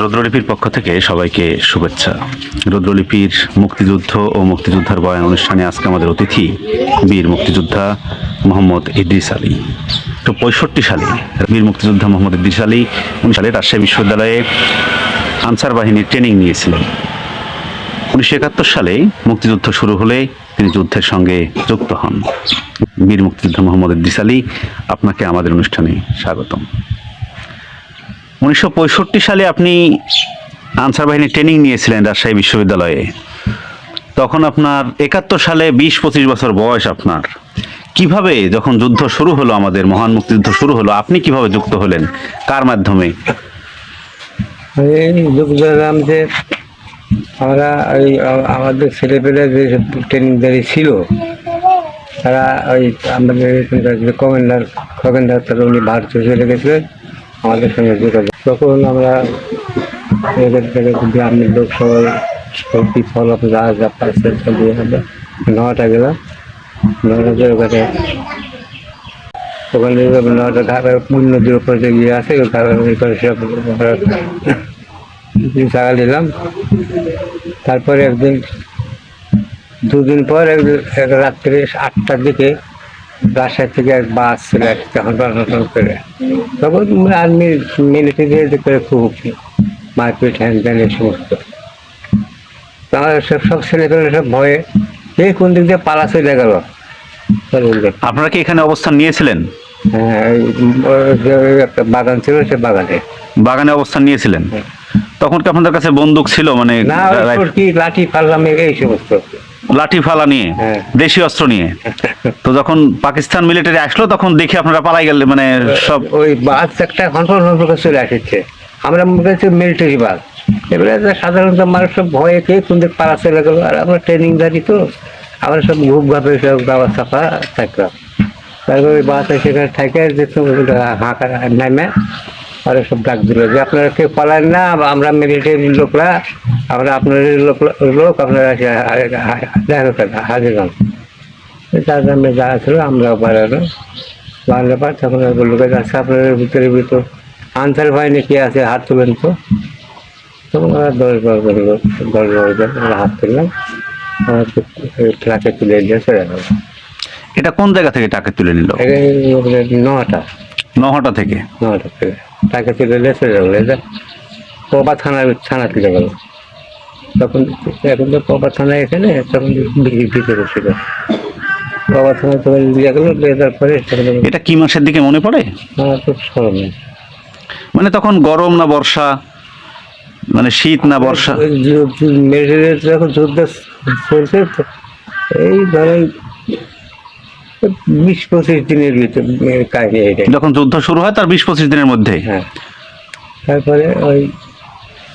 রুদ্রলিপির পক্ষ থেকে সবাইকে শুভেচ্ছা। রুদ্রলিপির মুক্তিযুদ্ধ ও মুক্তিযোদ্ধার বয়ান অনুষ্ঠানে আজকে আমাদের অতিথি বীর মুক্তিযোদ্ধা মোহাম্মদ ইদ্রিস আলী। তো পঁয়ষট্টি সালে বীর মুক্তিযোদ্ধা মোহাম্মদ ইদ্রিস আলী উনিশ সালে রাজশাহী বিশ্ববিদ্যালয়ে আনসার বাহিনীর ট্রেনিং নিয়েছিলেন। উনিশশো একাত্তর সালে মুক্তিযুদ্ধ শুরু হলে তিনি যুদ্ধের সঙ্গে যুক্ত হন। বীর মুক্তিযোদ্ধা মোহাম্মদ ইদ্রিস আলী, আপনাকে আমাদের অনুষ্ঠানে স্বাগতম। উনিশশো পঁয়ষট্টি সালে আপনি আনসার বাহিনীর ট্রেনিং নিয়েছিলেন রাজশাহী বিশ্ববিদ্যালয়ে। তখন আপনার একাত্তর সালে বিশ পঁচিশ বছর বয়স আপনার। কীভাবে যখন যুদ্ধ শুরু হলো আমাদের, মহান মুক্তিযুদ্ধ শুরু হলো, আপনি কীভাবে যুক্ত হলেন? কার মাধ্যমে? দেখলাম যে আমরা ওই আমাদের ছেলেপেলে যে ট্রেনিং দাঁড়িয়ে ছিল, তারা ওই আমাদের কমেন্ডার খগেন্দার তারা উনি ভারতে চলে গেছিলেন। আমাদের সঙ্গে যোগাযোগ। তখন আমরা গ্রামের লোক সবাই সব বিফল যা যা পাচ্ছে দিয়ে আমরা নটা গেলাম। নটা যে ওখানে ওখানে নটা ঘাটের নদীর উপর যে গিয়ে আছে, ওই ঘাটের সব নিলাম তারপরে একদিন, দুদিন পর একদিন, এক রাত্রে আটটার দিকে রাজশাহী থেকে এক বাস ছিল হন্টন হন্টন করে। তখন আর্মি মিলিটারি করে খুব মারপিট হ্যান ত্যান এই সমস্ত। তো আমার সব সব ছেলেপেলে সব ভয়ে এই কোন দিক দিয়ে পালা চলে গেল? আপনারা কি এখানে অবস্থান নিয়েছিলেন? হ্যাঁ একটা বাগান ছিল সে বাগানে। বাগানে অবস্থান নিয়েছিলেন? তখন কি আপনাদের কাছে বন্দুক ছিল? মানে না কি লাঠি পারলাম এই সমস্ত। লাঠি ফালা নিয়ে দেশি অস্ত্র নিয়ে। তো যখন পাকিস্তান মিলিটারি আসলো তখন দেখে আপনারা পালাই গেলেন মানে সব ওই বাস একটা ঘণ্টা চলে আসছে আমরা মনে করছি মিলিটারি বাস। এবারে সাধারণত মানুষ সব ভয়ে কে কোন দিক পাড়া চলে গেলো। আর আমরা ট্রেনিং দাঁড়ি তো। আমরা সব ঘুপ ঘাপে সব গাওয়া চাপা থাকলাম। তারপরে ওই বাস সেখানে থাকে যে হাঁকা নামে। আর সব ডাক দিল যে আপনারা কেউ পালান না আমরা মিলিটারি লোকরা আমরা আপনার লোক লোক আপনারা হাজির হন তার জন্য যারা ছিল আমরাও বাড়ানো বাড়লে পর তখন বলল যে আচ্ছা আপনার ভিতরে ভিতর আনসার বাহিনী কে আছে হাত তুলেন তো। তখন ওরা দশ বারো লোক দশ বারো জন আমরা হাত তুললাম আমার ট্রাকে তুলে নিয়ে চলে গেল। এটা কোন জায়গা থেকে টাকা তুলে নিল? নটা। নহটা থেকে? নটা থেকে। টাকে তুলে চলে পবা থানার থানা তুলে গেল। তখন এখন তো পবা থানা এখানে তখন বিক্রি ভিতরে ছিল। পবা থানা তখন দিয়ে গেলো দিয়ে যাওয়ার পরে এটা কি মাসের দিকে মনে পড়ে? আমার খুব স্মরণ নেই মানে তখন গরম না বর্ষা? মানে শীত না বর্ষা? যখন যুদ্ধ চলছে এই ধরেন বিশ পঁচিশ দিনের ভিতর কাহিনী এটা। যখন যুদ্ধ শুরু হয় তার বিশ পঁচিশ দিনের মধ্যে? হ্যাঁ। তারপরে ওই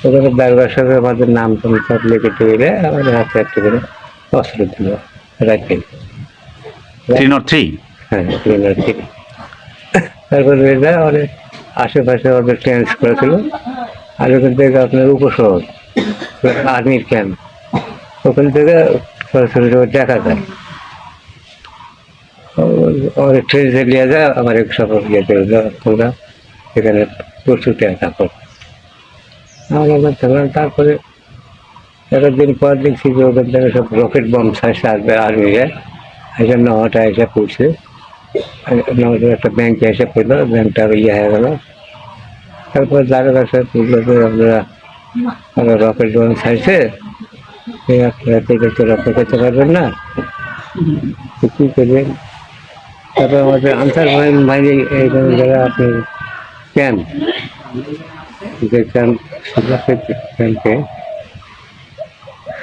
ওখানে দরবার সাথে আমাদের নাম টাম সব লিখে টেলে আমাদের হাতে একটা করে অস্ত্র দিল রাখে থ্রি নট থ্রি হ্যাঁ থেকে তারপরে এটা অনেক আশেপাশে ওদের ট্রেন্স করেছিল আর ওখান থেকে আপনার উপশহর আর্মির ক্যাম্প ওখান থেকে সরাসরি দেখা যায়। ওদের ট্রেন নিয়ে যায় আমার এক সফর গিয়ে তোমরা এখানে প্রচুর টাকা থাকো আমরা ওখানে থাকলাম তারপরে একটা দিন পর দেখছি যে ওখান থেকে সব রকেট বম ছাড়ছে আসবে আর্মিরা এসে নটা এসে পড়ছে আমাদের একটা ব্যাংকে এসে পড়ল ব্যাংকটা ইয়ে হয়ে গেল তারপর যারা কাছে বলল যে আপনারা আমরা রকেট বম ছাড়ছে এই আপনারা থেকে তো রক্ষা করতে পারবেন না তো কী করবেন তারপর আমাদের আনসার বাহিনী এইখানে যারা আপনি ক্যাম্প যে ক্যাম্প ক্যাম্পে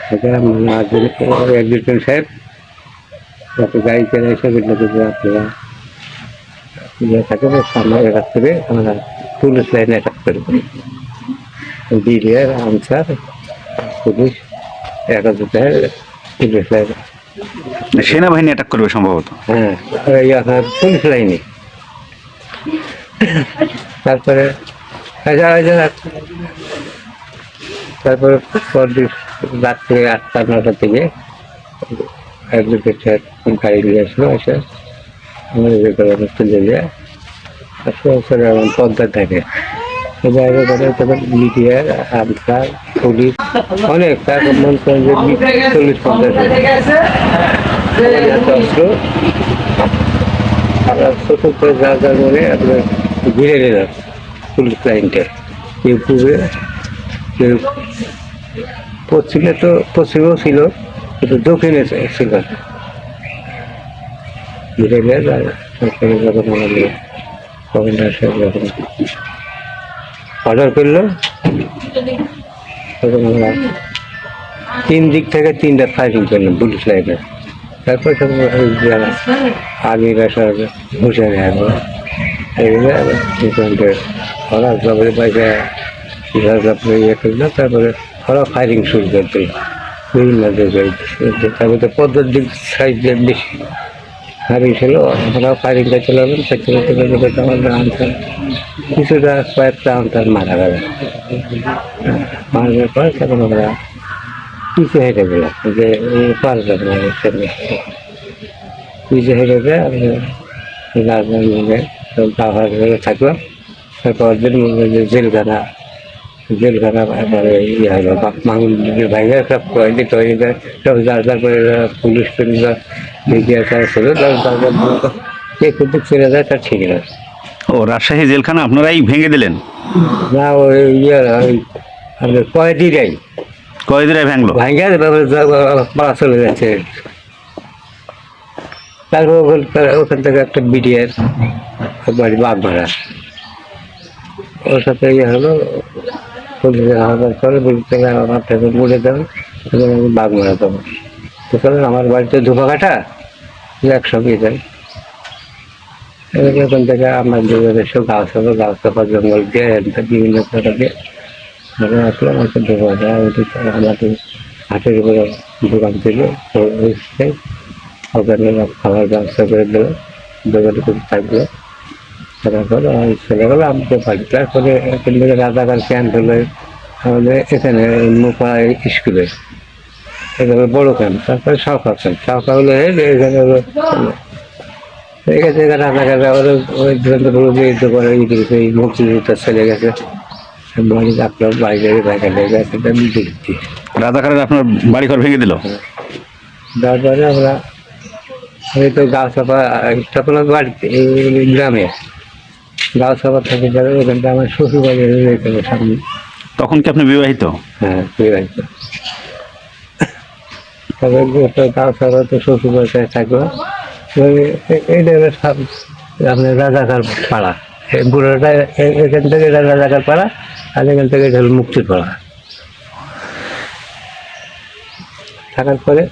সেটা একজন সাহেব যাতে গাড়ি চলে এসে বলল যে আপনারা ইয়ে থাকে সামনে অ্যাটাক করে, আমরা পুলিশ লাইনে। সেনাবাহিনী অ্যাটাক করবে সম্ভবত। হ্যাঁ পুলিশ লাইনে। তারপরে তারপরে রাত্রে আটটা নটা থেকে একজন গাড়ি নিয়ে আসলো, এসে তুলে দিয়ে থাকে। মিডিয়ার অনেক তার মন করেন চল্লিশ পঞ্চাশ ঘিরে পুলিশ পশ্চিমে তো পশ্চিমেও ছিল কিন্তু দক্ষিণে ছিল ঘিরে অর্ডার করল তিন দিক থেকে তিনটা ফায়ারিং করলাম পুলিশ লাইনে তারপর ওই যারা আর্মিরা সব হুঁশিয়ারি আসব ওরা তারপরে পয়সা ইয়ে করল তারপরে ওরা ফায়ারিং শুরু করে দিল বিভিন্ন তারপরে তো পদ্মার দিক সাইড বেশি। ফায়ারিং ছিল আমরা ফায়ারিং করতে করতে করতে করতে করতে আমাদের কিছুটা কয়েকটা আনসার মারা গেল মারা যাওয়ার পর তখন পিছিয়ে হেঁটে গেলাম যে পার যাবে না সেখানে পিছিয়ে হেঁটে গিয়ে আমরা রাজধানী মিলে থাকলাম। তারপর দিন জেলখানা জেলখানা ইয়ে হলো মাঙ্গুল ভাইরা সব কয়েদি করে সব যার তারপরে পুলিশ টুলিশ মিডিয়া তারা ছিল তার তারপর কে কিন্তু ছেড়ে যায় তার ঠিক না ও রাজশাহী জেলখানা আপনারাই ভেঙে দিলেন? না ওই ইয়ে ওই কয়েদিরাই কয়েদিরাই ভাঙলো ভাঙ্গা পাড়া চলে যাচ্ছে। তারপর ওখান- থেকে একটা বিডিআর বাড়ি বাঘ মারা ওর সাথে ইয়ে হলো আমার থেকে দেন আমি বাঘ দেবো। চলেন আমার বাড়িতে ধোপা কাটা একসঙ্গে যাই। ওখান থেকে আমার দুজনের সব গাছ হবে গাছ জঙ্গল দিয়ে বিভিন্ন একটা দোকান ওদিকে আমাদের হাটের উপরে দোকান তো ওখানে খাবার ব্যবস্থা করে দিল দোকানে কিছু থাকল। তারপর আমি চলে গেলো আমাকে বাড়ি তারপরে এখান আমাদের এখানে স্কুলে। এখানে বড় ক্যাম্প তারপরে সাউকা ক্যাম্প এখানে ঠিক আছে ওই দুরন্ত ই করেছে চলে গেছে। বাড়ি আপনার বাইরে আমি দেখছি রাজাকারের আপনার বাড়ি ঘর ভেঙে দিল? তারপরে আমরা এই তো গাছ চাপা স্থাপনা বাড়িতে গ্রামে। গাছ চাপা থাকে যাবে ওখানটা আমার শ্বশুর বাড়ি রয়েছে সামনে। তখন কি আপনি বিবাহিত? হ্যাঁ বিবাহিত। তবে গাছ চাপা তো শ্বশুর বাড়িতে থাকল। ওই এ- এইটা হলো সব আপনার রাজাকার পাড়া। এই বুড়োটা এখান থেকে এটা রাজাকার পাড়া আর এখান থেকে এটা মুক্তির পাড়া থাকার পরে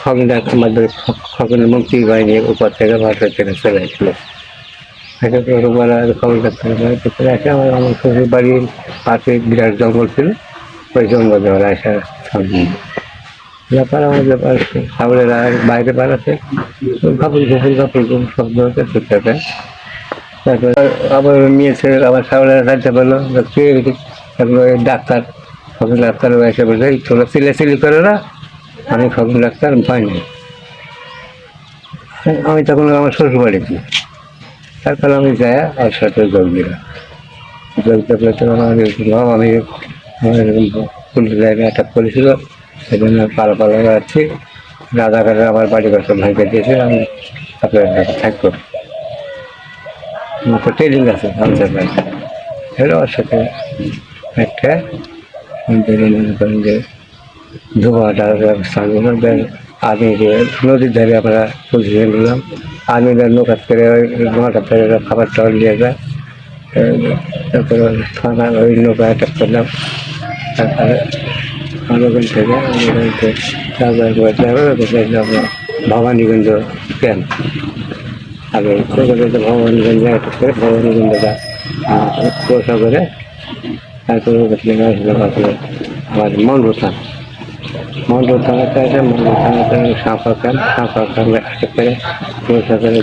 খগেন আমাদের খগেনের মুক্তি বাহিনীর উপর থেকে ভারতের থেকে চলে আসে। আমার শ্বশুর বাড়ির পাশে বিরাট জঙ্গল ছিল। ওই জঙ্গলে ব্যাপার আমার ব্যাপার সাবলের বাইরে পার আছে। তারপর আবার মেয়ে ছেলে আবার সাবলের রাখতে পারল তারপরে ডাক্তার সকল ডাক্তার এসে বলছে, "এই তোরা সিলে সিলি করে না, আমি সকল ডাক্তার পাইনি। আমি তখন আমার শ্বশুর বাড়িতে তারপর আমি যাই আর সাথে যোগ দিলাম। যোগ দেওয়ার তো আমার এরকম আমি আমার পুলিশ লাইনে অ্যাটাক করেছিল সেজন্য পালা পালা যাচ্ছি। রাজাঘাটে আমার বাড়ি ঘর ভাইকে দিয়েছে, আমি আপনার কাছে থাকব তো ট্রেনিং আছে ভাই। এর ওর সাথে একটা করেন যে ধোয়াটার ব্যবস্থা করলাম দেন আমি যে নদীর ধারে আমরা পজিশন নিলাম আর্মিরা নৌকা করে ওই নৌকা থেকে খাবার টাবার নিয়ে এই তারপরে থানা, ওই নৌকা অ্যাটাক করলাম। তারপরে ওখান থেকে তারপরে ভবানীগঞ্জ ক্যাম্প আমি কলকাতাতে ভবানীগঞ্জ অ্যাটাক করে ভবানীগঞ্জটা ক্রোশা করে তারপরে ওখান থেকে আসলে আমার মনরু থানা মন্ডল থানাতে আছে মন্ডল থানাতে সাঁপা ক্যাম্প সাঁপা ক্যাম্পে আটক করে ক্রোশা করে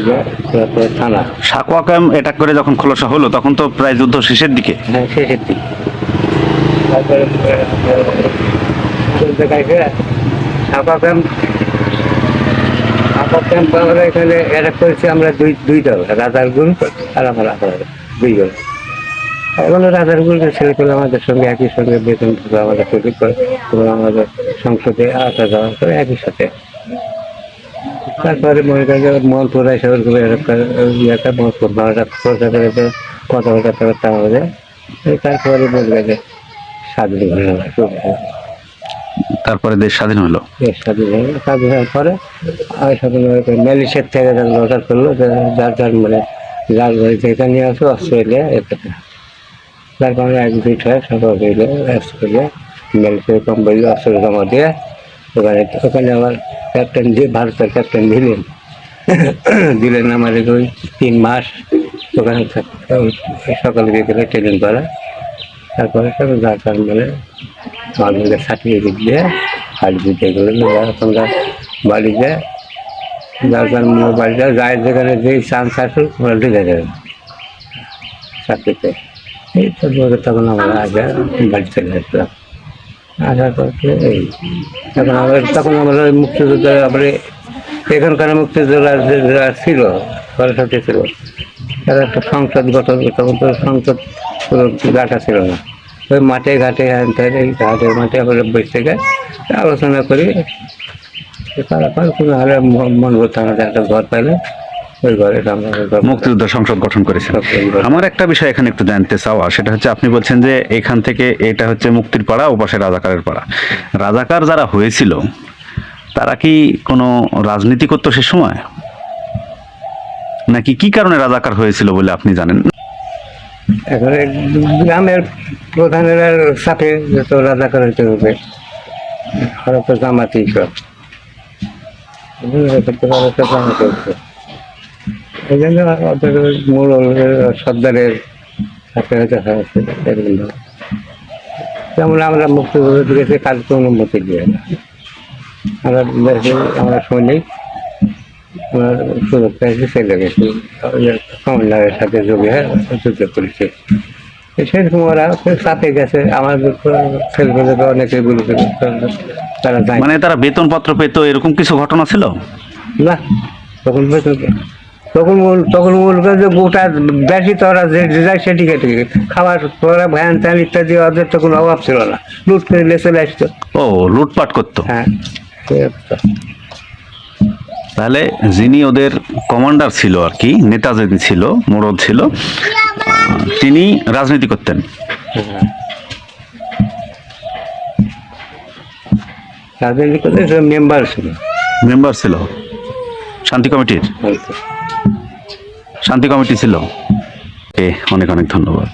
তারপরে থানা। সাকুয়া ক্যাম্প অ্যাটাক করে যখন খোলসা হলো তখন তো প্রায় যুদ্ধ শেষের দিকে। হ্যাঁ শেষের দিকে। তারপরে চলতে গেছে সাপা ক্যাম্প ক্যাম্প আমরা এখানে অ্যাটাক করেছি আমরা দুই দুই রাজার গ্রুপ আর আমার আলাদা দুই দল। এখন রাজারগুলোর ছেলেগুলো আমাদের সঙ্গে একই সঙ্গে বেতন আমাদের তৈরি করে এবং আমাদের সংসদে আসা যাওয়া করে একই সাথে। তারপরে মনে করেন মনপুর এসে ওরকম একটা মনপুর বারোটা খরচা করে টাকা করতে হবে তারপরে বলবে যে স্বাধীন ঘোষণা। তারপরে দেশ স্বাধীন হলো। স্বাধীন স্বাধীন হওয়ার থেকে অর্ডার করল যার যার মানে যার বাড়ি থেকে নিয়ে আসো অস্ট্রেলিয়া এতে এক অস্ট্রেলিয়া দিয়ে ওখানে ওখানে আমার ক্যাপ্টেন দিয়ে ভারতের ক্যাপ্টেন দিলেন। দিলেন আমার ওই তিন মাস, ওখানে সকালে বিকেলে ট্রেনিং করা। তারপরে সব যার কারণ মানে আমাদের সার্টিফিকেট দিয়ে সার্টিফিকেট এগুলো তোমরা বাড়ি যায় যার কারণ বাড়ি যায় যেখানে যেই চান্স আসুক ওরা ঢুকে যাবে চাকরিতে এই তো তখন আমরা আগে বাড়ি চলে আসলাম। আসার পর এই, তখন আমরা তখন আমরা মুক্তিযোদ্ধা আমরা এখানকার মুক্তিযোদ্ধা যে যারা ছিল সরস্বতী ছিল তারা একটা সংসদ গঠন তখন তো সংসদ ডাটা ছিল না। ওই মাঠে ঘাটে এই ঘাটের মাঠে আমরা বসে থেকে আলোচনা করি। তারপর কোনো হারে মন করতে আমাদের একটা ঘর পাইলে ওই ঘরে ঘর- মুক্তিযুদ্ধ সংসদ গঠন করেছেন। আমার একটা বিষয় এখানে একটু জানতে চাওয়া সেটা হচ্ছে আপনি বলছেন যে এখান থেকে এটা হচ্ছে মুক্তির পাড়া ও পাশে রাজাকারের পাড়া। রাজাকার যারা হয়েছিল তারা কি কোনো রাজনীতি করতো সে সময়? নাকি কি কারণে রাজাকার হয়েছিল বলে আপনি জানেন? গ্রামের প্রধানের সাথে যত রাজাকার হইতে হবে জামাতি এই জন্য মূল সর্দারের সাথে হয়তো হয়েছে যেমন আমরা মুক্তিযুদ্ধ দিয়েছি কাজকে অনুমতি দিয়ে। না আমরা দেশে আমরা সৈনিক আমরা সুযোগ পেয়েছি চলে গেছি। কমলারের সাথে যোগে যুদ্ধ করেছি। সেরকম ওরা সাথে গেছে। আমার ছেলেপেলেকে অনেকে বলেছে তারা মানে তারা বেতনপত্র পেতো এরকম কিছু ঘটনা ছিল? না তখন বেতন তখন তখন বলবে যে গোটা বেশি তো ওরা যে যায় সেটি কেটে খাবার তোরা ভ্যান ট্যান ইত্যাদি ওদের তো কোনো অভাব ছিল না। লুট করে নিয়ে চলে আসতো। ও লুটপাট করতো? হ্যাঁ। তাহলে যিনি ওদের কমান্ডার ছিল আর কি নেতা যিনি ছিল মোড়ল ছিল তিনি রাজনীতি করতেন। হ্যাঁ। রাজনীতি মেম্বার ছিল। মেম্বার ছিল। শান্তি কমিটির। শান্তি কমিটি ছিল। এ অনেক অনেক ধন্যবাদ।